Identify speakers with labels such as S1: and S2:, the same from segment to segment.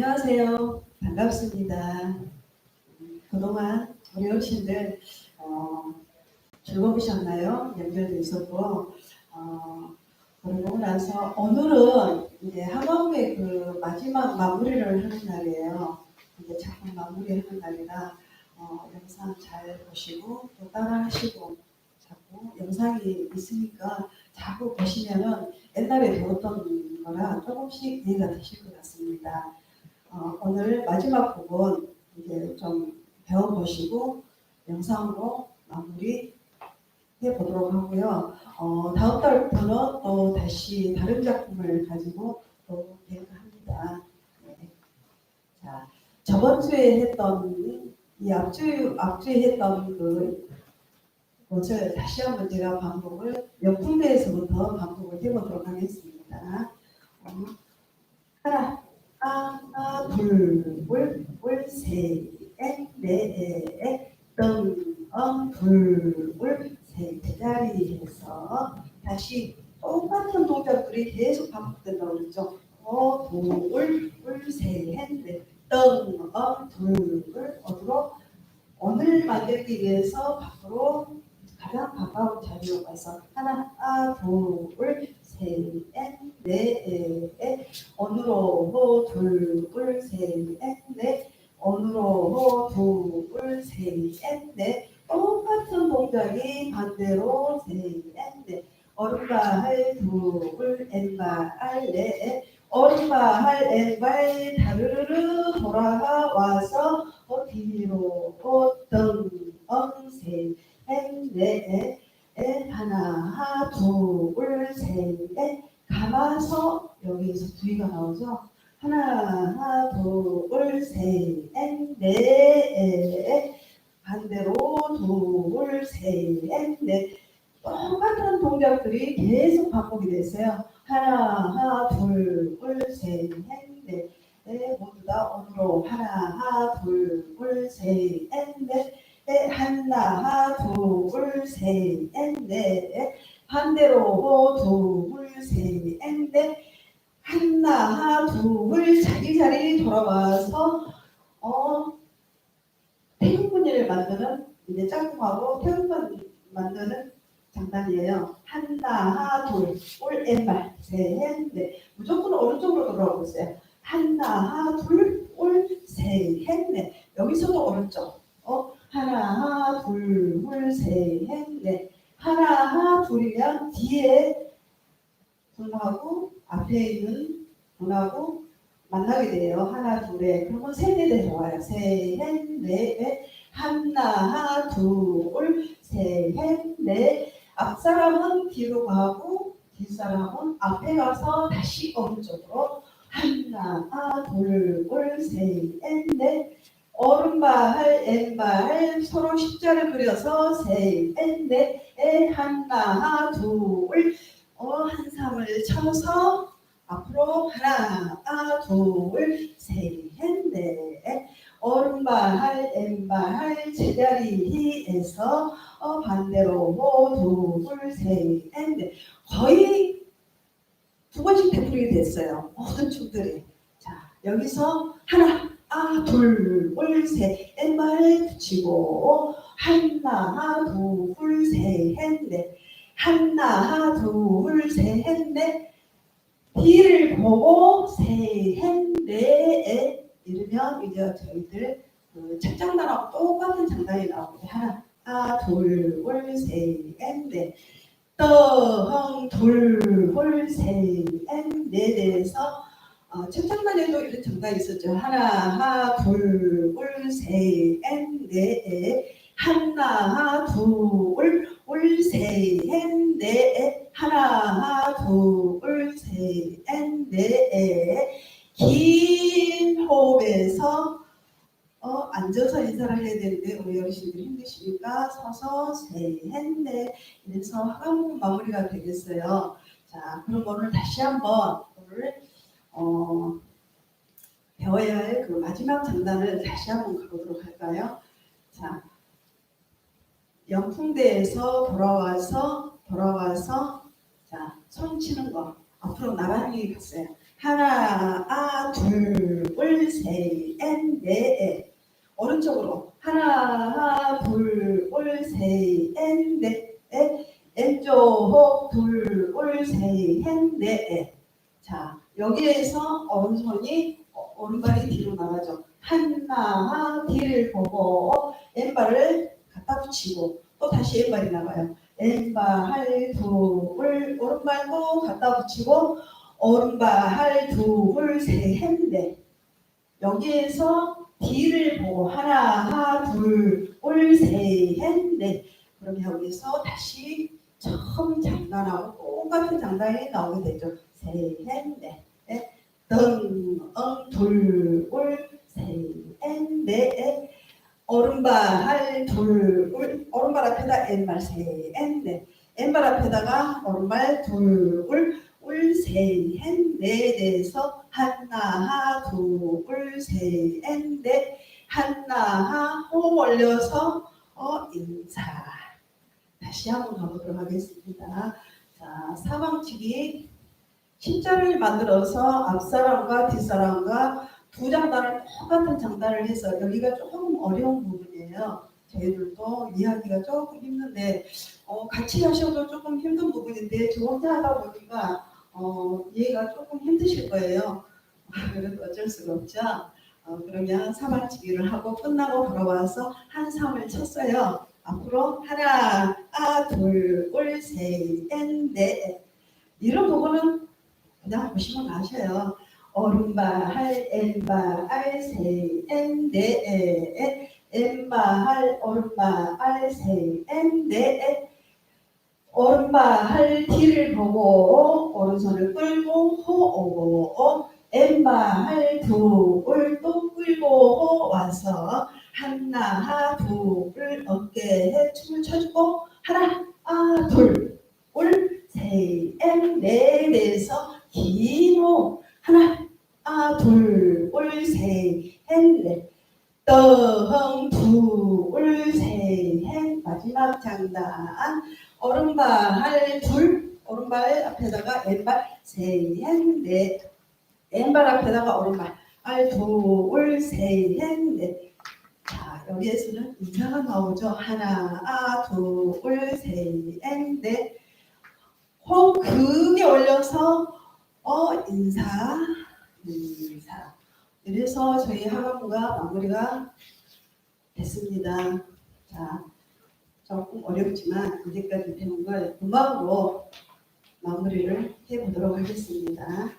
S1: 안녕하세요. 반갑습니다. 음, 그동안 어르신들 어, 즐거우셨나요? 연결돼 있었고 어, 그러고 나서 오늘은 이제 학원의 그 마지막 마무리를 하는 날이에요. 이제 작품 마무리하는 날이라 어, 영상 잘 보시고 또 따라하시고 자꾸 영상이 있으니까 자꾸 보시면은 옛날에 배웠던 거랑 조금씩 이해가 되실 것 같습니다. 어, 오늘 마지막 부분 이제 좀 배워보시고 영상으로 마무리 해보도록 하고요. 어, 다음 달부터는 또 다시 다른 작품을 가지고 또 계획합니다. 네. 자, 저번 주에 했던 이 앞주 앞주에 했던 그 것을 다시 한번 제가 반복을 역풍대에서부터 반복을 해보도록 하겠습니다. 어, 하나, 등, 엉, 둘, 울, 셋, 제자리에서 다시 똑같은 동작들이 계속 반복된다고 그랬죠. 어, 둘, 울, 셋, 넷, 등, 엉, 둘, 울, 어디로? 오늘 만들기 위해서 밖으로 가장 가까운 자리로 가서 하나, 아, 둘, 셋, 넷, 어느로 둘, 셋, 넷, 어느로 둘, 셋, 넷, 똑같은 동작이 반대로 오른발 둘, 왼발 넷, 오른발 왼발 다르르르 돌아가 와서 어, 뒤로 어, 등, 엉, 셋, 넷, 넷, 하나, 둘, 셋, 넷, 감아서 여기에서 V가 나오죠. 하나, 둘, 셋, 넷, 반대로 둘, 셋, 넷. 똑같은 동작들이 계속 반복이 됐어요. 하나, 둘, 셋, 넷. 네, 모두 다 오늘로 하나, 둘, 셋, 넷. 넷, 하나, 둘, 셋, 넷. 반대로 둘, 셋, 넷. 하나, 둘, 자기 자리 돌아와서 어 태극분리를 만드는 이제 짝꿍하고 태극분 만드는 장단이에요. 하나, 둘, 올 왼발, 셋, 넷. 무조건 오른쪽으로 돌아오고 있어요. 하나, 둘, 올, 셋, 넷. 여기서도 오른쪽. 어, 하나, 둘, 셋, 넷. 하나, 둘이면 뒤에 분하고 앞에 있는 분하고 만나게 돼요. 하나, 둘에. 그러면 세, 넷에 좋아요. 세, 넷, 하나, 둘, 셋, 넷. 앞사람은 뒤로 가고 뒷사람은 앞에 가서 다시 오른쪽으로 하나, 둘, 셋, 넷. 오른발, 왼발 서로 십자를 그려서 셋, 넷, 하나, 둘, 어, 한삼을 쳐서 앞으로 하나, 둘, 셋, 넷. 오른발, 왼발 제자리에서 어, 반대로 둘, 셋, 넷. 거의 두 번씩 되풀이게 됐어요. 모든 춤들이. 자, 여기서 하나, 아, 둘, 셋, 왼발 붙이고 하나, 둘, 셋, 넷. 하나, 둘, 셋, 넷. 뒤를 보고 셋, 넷. 이러면 이제 저희들 그 책장단하고 똑같은 장단이 나옵니다. 하나, 둘, 셋, 넷. 떡, 둘, 셋, 넷에서 어, 책장단에도 이런 장단이 있었죠. 하나, 둘, 셋, 넷. 하나, 둘, 셋, 넷. 하나, 둘, 셋, 넷. 긴 호흡에서 어, 앉아서 인사를 해야 되는데 우리 어르신들 셋, 넷 이래서 한 마무리가 되겠어요. 자, 그럼 오늘 다시 한번 오늘 어, 배워야 할 그 마지막 장단을 다시 한번 가보도록 할까요? 자, 연풍대에서 돌아와서 돌아와서 자, 손 치는 거 앞으로 나란히 갔어요. 하나, 아, 둘, 울, 셋, 에. 오른쪽으로 하나, 둘, 울, 셋, 엔, 네, 에. 왼쪽 둘, 울, 셋, 엔, 네, 에. 자, 여기에서 오른손이 어, 오른발이 뒤로 나가죠. 하나, 뒤를 보고 왼발을 갖다 붙이고 또 다시 왼발이 나가요. 왼발 둘, 오른발도 갖다 붙이고 오른발 둘, 셋, 넷. 여기에서 뒤를 보고 하나, 둘, 셋, 넷. 그럼 여기서 다시 처음 장단하고 똑같은 장단이 나오게 되죠. 셋, 넷. 넷. 등, 엉, 둘, 셋, 넷. 오른발 둘, 울, 오른발 앞에다 왼발 셋, 넷. 왼발 앞에다가 오른발 둘, 울, 울, 셋, 넷에서 하나, 둘, 셋, 넷. 하나, 호흡 올려서 어, 인사. 다시 한번 가보도록 하겠습니다. 자, 사방치기 십자를 만들어서 앞사람과 뒷사람과 두 장단을 똑같은 장단을 해서 여기가 조금 어려운 부분이에요. 저희들도 이해하기가 조금 힘든데 어, 같이 하셔도 조금 힘든 부분인데 저 혼자 하다 보니까 어, 이해가 조금 힘드실 거예요. 그래도 어쩔 수가 없죠. 어, 그러면 사방치기를 하고 끝나고 돌아와서 한 삼을 쳤어요. 앞으로 하나, 아, 둘, 울, 셋, 넷. 이런 부분은 그냥 보시면 아셔요. 오른발, 왼발, 셋, 넷, 왼발, 오른발, 셋, 넷. 오른발 뒤를 보고 오른손을 끌고 호오고 왼발 둘또 끌고 와서 하나 둘 어깨에 춤을 춰주고 하나 아 둘울셋넷 넷에서 긴호 하나 아 둘울셋넷 떡 둘셋넷 마지막 장단 오른발 둘 오른발 앞에다가 왼발 셋넷 왼발 앞에다가 오른발 둘셋넷 자, 여기에서는 인사가 나오죠. 하나, 아, 둘, 셋, 넷. 호흡 크게 올려서 어, 인사, 인사. 이래서 저희 학원부가 마무리가 됐습니다. 자, 조금 어렵지만 이제까지 배운 걸 금방으로 마무리를 해보도록 하겠습니다.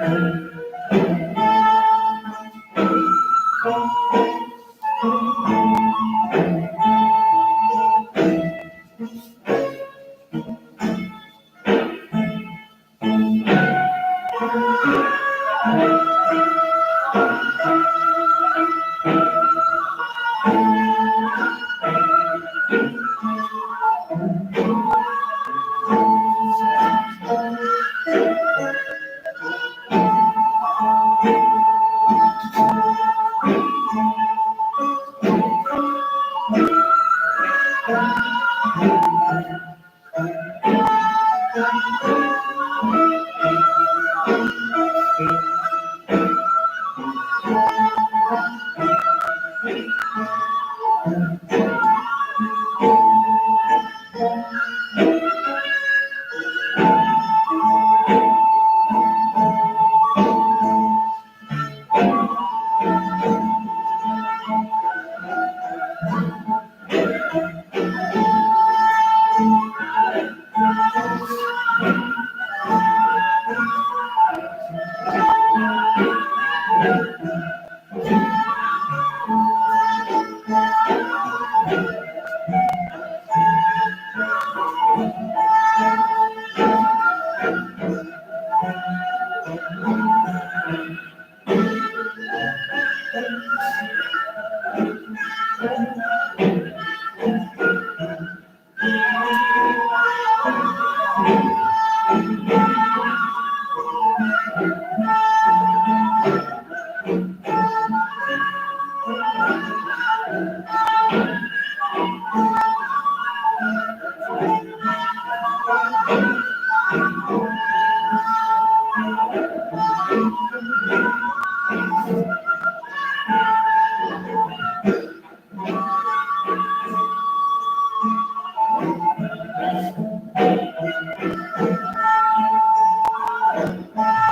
S1: Thank you.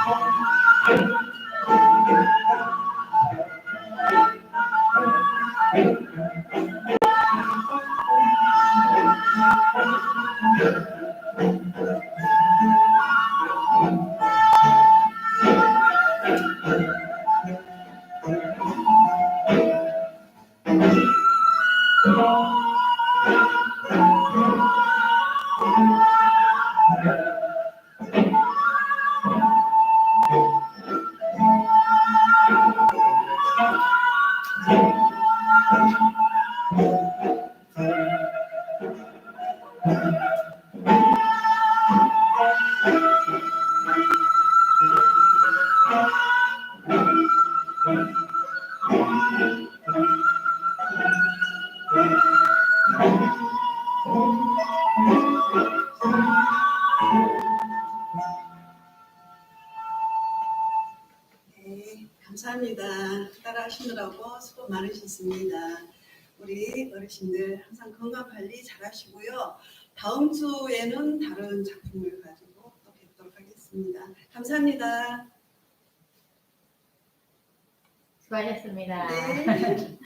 S1: Thank you. 네, 감사합니다. 따라하시느라고 수고 많으셨습니다. 우리 어르신들 항상 건강 관리 잘 하시고요. 다음 주에는 다른 작품을 가지고 또 뵙도록 하겠습니다. 감사합니다.
S2: 수고하셨습니다.
S1: 네.